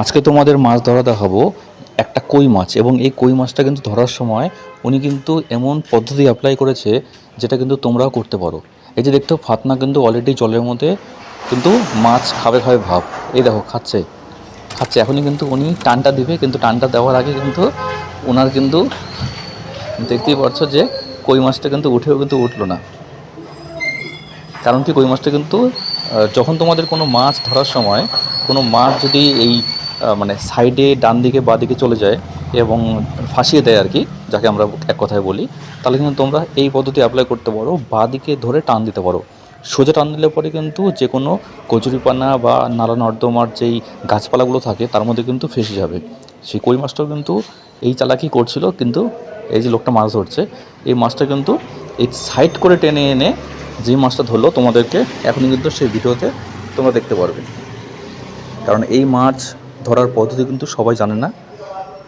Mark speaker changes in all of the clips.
Speaker 1: আজকে তোমাদের মাছ ধরা দেখাবো একটা কই মাছ, এবং এই কই মাছটা কিন্তু ধরার সময় উনি কিন্তু এমন পদ্ধতি অ্যাপ্লাই করেছে যেটা কিন্তু তোমরাও করতে পারো। এই যে দেখতো ফাতনা কিন্তু অলরেডি জলের মধ্যে কিন্তু মাছ খাবে খাবে ভাব। এই দেখো, খাচ্ছে। খাচ্ছে। এখনই কিন্তু উনি টানটা দিবে, কিন্তু টানটা দেওয়ার আগে কিন্তু ওনার কিন্তু দেখতেই পারছ যে কই মাছটা কিন্তু উঠেও কিন্তু উঠল না। কারণ কি, কই মাছটা কিন্তু যখন তোমাদের কোনো মাছ ধরার সময় কোনো মাছ যদি এই মানে সাইডে ডান দিকে, বা দিকে চলে যায় এবং ফাঁসিয়ে দেয় আর কি, যাকে আমরা এক কথায় বলি। তাহলে কিন্তু তোমরা এই পদ্ধতি অ্যাপ্লাই করতে পারো, বা দিকে ধরে টান দিতে পারো। সোজা টান দিলে পরে কিন্তু যে কোনো কচুরিপানা বা নালা নর্দমার যেই গাছপালাগুলো থাকে, তার মধ্যে কিন্তু ফেসে যাবে। সেই কই মাছটাও কিন্তু এই চালাকি করছিল, কিন্তু এই যে লোকটা মাছ ধরছে, এই মাছটা কিন্তু এই সাইড করে টেনে এনে যে মাছটা ধরলো, তোমাদেরকে এখন কিন্তু সেই ভিডিওতে তোমরা দেখতে পারবে। কারণ এই মাছ ধরার পদ্ধতি কিন্তু সবাই জানে না।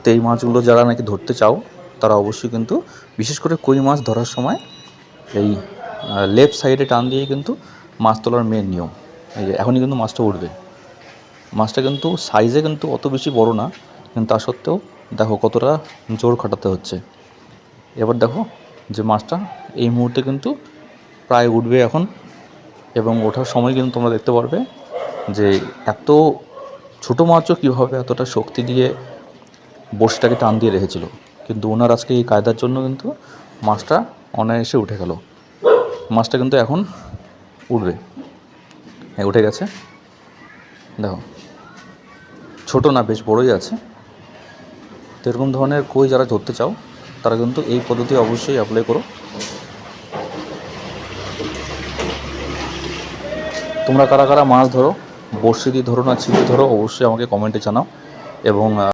Speaker 1: তো এই মাছগুলো যারা নাকি ধরতে চাও, তারা অবশ্যই কিন্তু বিশেষ করে কই মাছ ধরার সময় এই লেফট সাইডে টান দিয়ে কিন্তু মাছ তোলার মেন নিয়ম। এই যে এখনই কিন্তু মাছটা উঠবে। মাছটা কিন্তু সাইজে কিন্তু অত বেশি বড় না, কিন্তু তা সত্ত্বেও দেখো কতটা জোর খাটাতে হচ্ছে। এবার দেখো যে মাছটা এই মুহূর্তে কিন্তু প্রায় উঠবে এখন, এবং ওঠার সময় কিন্তু তোমরা দেখতে পারবে যে এত ছোটো মাছও কীভাবে এতটা শক্তি দিয়ে বড়শিটাকে টান দিয়ে রেখেছিল? কিন্তু ওনার আজকে এই কায়দার জন্য কিন্তু মাছটা অনায়াসে উঠে গেল। মাছটা কিন্তু এখন উঠবে হ্যাঁ উঠে গেছে। দেখো। ছোটো না, বেশ বড়ই আছে। তো এরকম ধরনের কই যারা ধরতে চাও, তারা কিন্তু এই পদ্ধতি অবশ্যই অ্যাপ্লাই করো। তোমরা কারা কারা মাছ ধরো বড়শি দিয়ে ধরো না ছিপে ধরো অবশ্যই আমাকে কমেন্টে জানাও। এবং